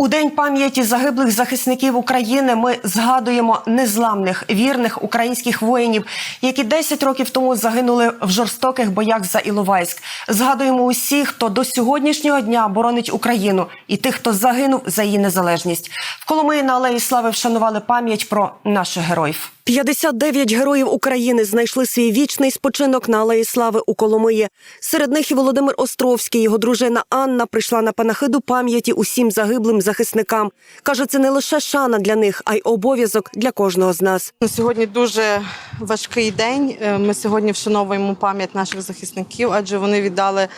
У день пам'яті загиблих захисників України ми згадуємо незламних вірних українських воїнів, які 10 років тому загинули в жорстоких боях за Іловайськ. Згадуємо усіх, хто до сьогоднішнього дня боронить Україну, і тих, хто загинув за її незалежність. В Коломиї на Алеї Слави вшанували пам'ять про наших героїв. 59 героїв України знайшли свій вічний спочинок на Алеї Слави у Коломиї. Серед них і Володимир Островський, його дружина Анна прийшла на панахиду пам'яті усім загиблим захисникам. Каже, це не лише шана для них, а й обов'язок для кожного з нас. Ну, Сьогодні дуже важкий день. Е, Ми сьогодні вшановуємо пам'ять наших захисників, адже вони віддали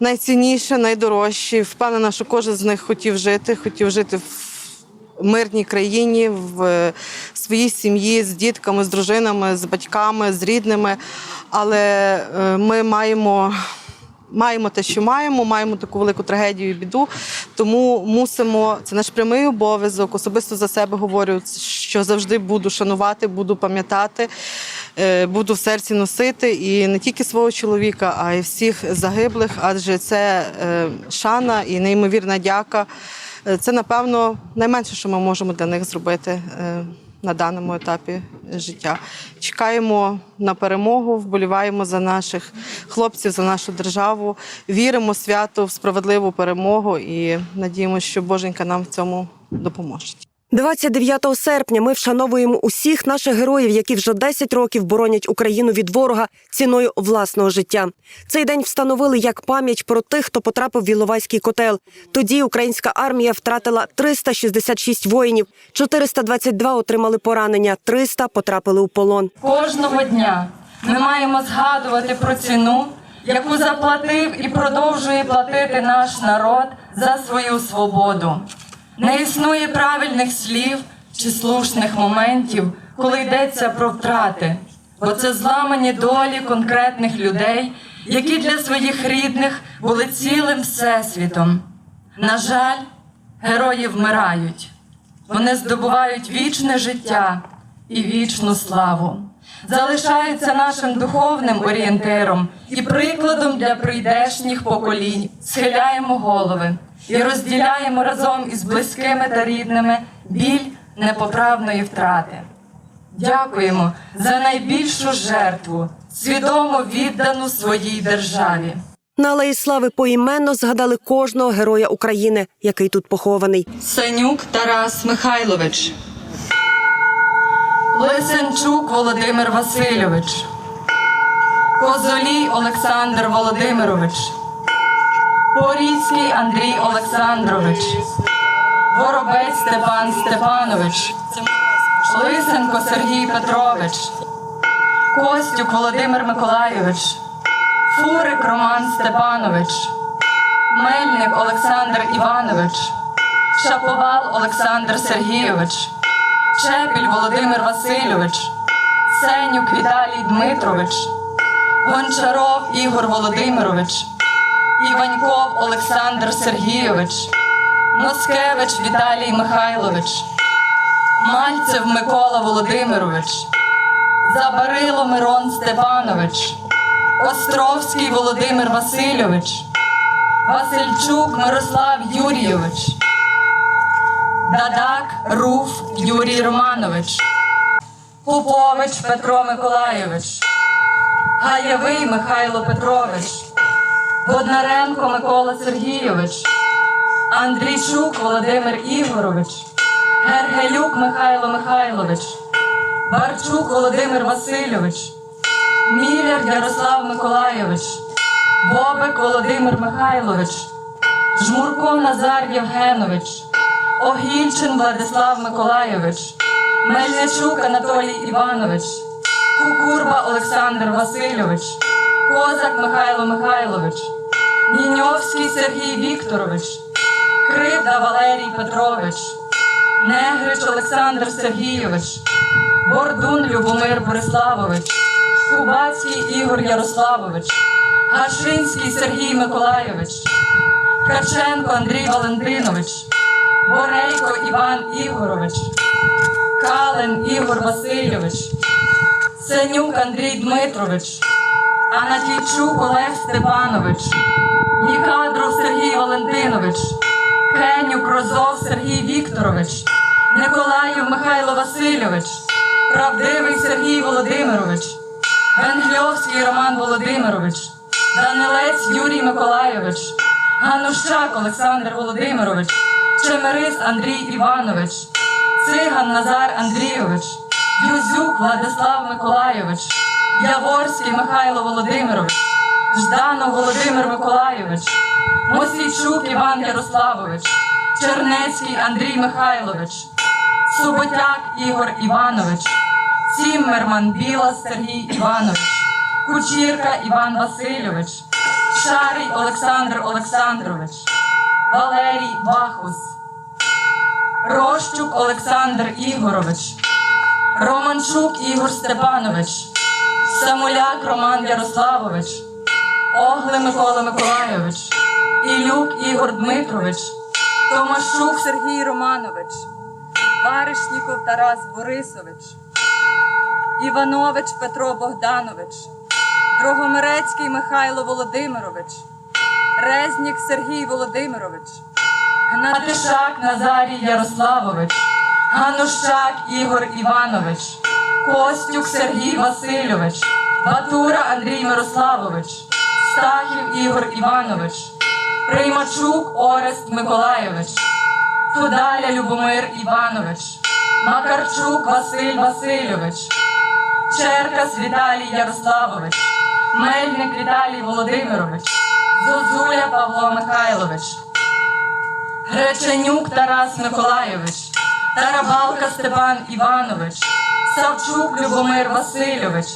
найцінніше, найдорожче. Впевнена, що кожен з них хотів жити, хотів жити в мирній країні, в е, своїй сім'ї, з дітками, з дружинами, з батьками, з рідними. Але е, ми маємо. Маємо те, що маємо, маємо таку велику трагедію і біду. Тому мусимо, це наш прямий обов'язок. Особисто за себе говорю, що завжди буду шанувати, буду пам'ятати, е, буду в серці носити і не тільки свого чоловіка, а й всіх загиблих, адже це шана і неймовірна дяка. Е, Це, напевно, найменше, що ми можемо для них зробити е, на даному етапі життя. Чекаємо на перемогу, вболіваємо за наших хлопців, за нашу державу, віримо свято в справедливу перемогу і надіємося, що Боженька нам в цьому допоможе. 29 серпня ми вшановуємо усіх наших героїв, які вже 10 років боронять Україну від ворога ціною власного життя. Цей день встановили як пам'ять про тих, хто потрапив в Іловайський котел. Тоді українська армія втратила 366 воїнів, 422 отримали поранення, 300 потрапили у полон. Кожного дня ми маємо згадувати про ціну, яку заплатив і продовжує платити наш народ за свою свободу. Не існує правильних слів чи слушних моментів, коли йдеться про втрати, бо це зламані долі конкретних людей, які для своїх рідних були цілим всесвітом. На жаль, герої вмирають. Вони здобувають вічне життя і вічну славу. Залишаються нашим духовним орієнтиром і прикладом для прийдешніх поколінь. Схиляємо голови і розділяємо разом із близькими та рідними біль непоправної втрати. Дякуємо за найбільшу жертву, свідомо віддану своїй державі. На Алеї Слави поіменно згадали кожного героя України, який тут похований. Сенюк Тарас Михайлович, Лисенчук Володимир Васильович, Козолій Олександр Володимирович, Поріцький Андрій Олександрович, Воробець Степан Степанович, Лисенко Сергій Петрович, Костюк Володимир Миколайович, Фурик Роман Степанович, Мельник Олександр Іванович. Шаповал Олександр Сергійович, Чепіль Володимир Васильович, Сенюк Віталій Дмитрович, Гончаров Ігор Володимирович, Іваньков Олександр Сергійович, Москевич Віталій Михайлович, Мальцев Микола Володимирович, Забарило Мирон Степанович, Островський Володимир Васильович, Васильчук Мирослав Юрійович. Дадак Руф Юрій Романович, Попович Петро Миколайович, Гаєвий Михайло Петрович, Боднаренко Микола Сергійович, Андрійчук Володимир Ігорович, Гергелюк Михайло Михайлович, Барчук Володимир Васильович, Міляр Ярослав Миколайович, Бобик Володимир Михайлович, Жмурко Назар Євгенович. Огільчин Владислав Миколайович, Мельничук Анатолій Іванович, Кукурба Олександр Васильович, Козак Михайло Михайлович, Ніньовський Сергій Вікторович, Кривда Валерій Петрович, Негрич Олександр Сергійович, Бордун Любомир Бориславович, Кубацький Ігор Ярославович, Гашинський Сергій Миколайович, Ткаченко Андрій Валентинович. Борейко Іван Ігорович, Калин Ігор Васильович, Сенюк Андрій Дмитрович, Анатійчук Олег Степанович, Нікадров Сергій Валентинович, Пенюк Розов Сергій Вікторович, Николаїв Михайло Васильович, Правдивий Сергій Володимирович, Венгльовський Роман Володимирович, Данилець Юрій Миколайович, Ганущак Олександр Володимирович, Чемерис Андрій Іванович, Циган Назар Андрійович, Юзюк Владислав Миколайович, Яворський Михайло Володимирович, Жданов Володимир Миколайович, Мосійчук Іван Ярославович, Чернецький Андрій Михайлович, Суботяк Ігор Іванович, Ціммерман Білас Сергій Іванович, Кучірка Іван Васильович, Шарій Олександр Олександрович, Валерій Вахус, Рощук Олександр Ігорович, Романчук Ігор Степанович, Самуляк Роман Ярославович, Огли Микола Миколайович, Ілюк Ігор Дмитрович, Томашук Сергій Романович, Баришніков Тарас Борисович, Іванович Петро Богданович, Дрогомирецький Михайло Володимирович, Резнік Сергій Володимирович, Гнатишак Назарій Ярославович, Ганущак Ігор Іванович, Костюк Сергій Васильович, Батура Андрій Мирославович, Стахів Ігор Іванович, Приймачук Орест Миколайович, Фудаля Любомир Іванович, Макарчук Василь Васильович, Черкас Віталій Ярославович, Мельник Віталій Володимирович, Зозуля Павло Михайлович, Греченюк Тарас Миколайович, Тарабалка Степан Іванович, Савчук Любомир Васильович,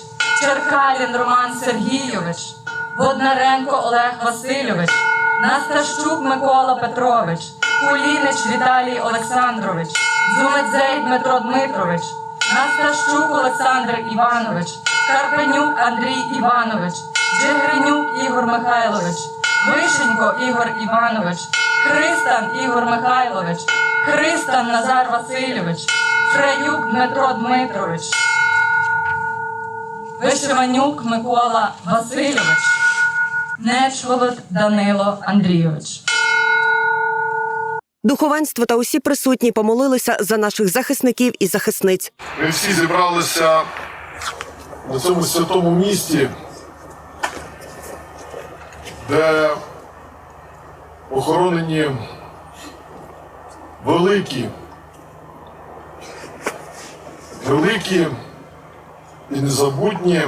Черкалін Роман Сергійович, Воднаренко Олег Васильович, Настащук Микола Петрович, Кулінич Віталій Олександрович, Зумедзей Дмитро Дмитрович, Настащук Олександр Іванович, Карпенюк Андрій Іванович, Джигринюк Ігор Михайлович, Вишенько Ігор Іванович, Христан Ігор Михайлович, Христан Назар Васильович, Фраюк Дмитро Дмитрович, Вишиванюк Микола Васильович, Нечволод Данило Андрійович. Духовенство та усі присутні помолилися за наших захисників і захисниць. Ми всі зібралися на цьому святому місті, де охоронені великі, великі і незабутні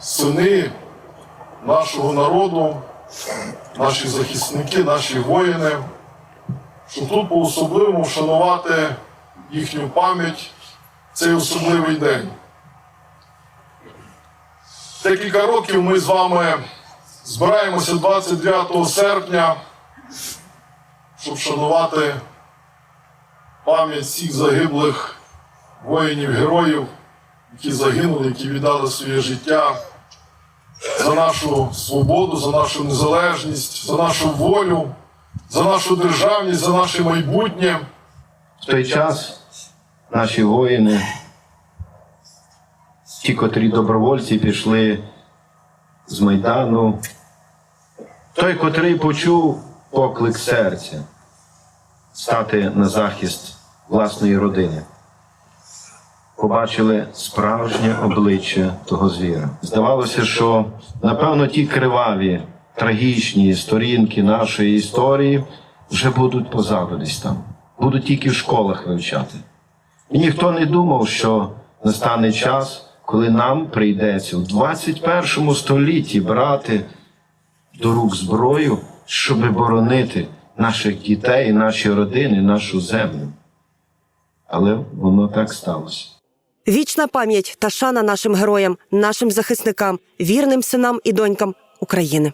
сини нашого народу, наші захисники, наші воїни, щоб тут по-особливому вшанувати їхню пам'ять цей особливий день. Декілька років ми з вами збираємося 29 серпня, щоб вшанувати пам'ять всіх загиблих воїнів-героїв, які загинули, які віддали своє життя за нашу свободу, за нашу незалежність, за нашу волю, за нашу державність, за наше майбутнє. В той час наші воїни, ті, котрі добровольці пішли з Майдану, той, котрий почув поклик серця стати на захист власної родини, побачили справжнє обличчя того звіра. Здавалося, що напевно ті криваві, трагічні сторінки нашої історії вже будуть позаду десь там, будуть тільки в школах вивчати. І ніхто не думав, що настане час, коли нам прийдеться в 21 столітті брати до рук зброю, щоб боронити наших дітей, наші родини, нашу землю. Але воно так сталося. Вічна пам'ять та шана нашим героям, нашим захисникам, вірним синам і донькам України.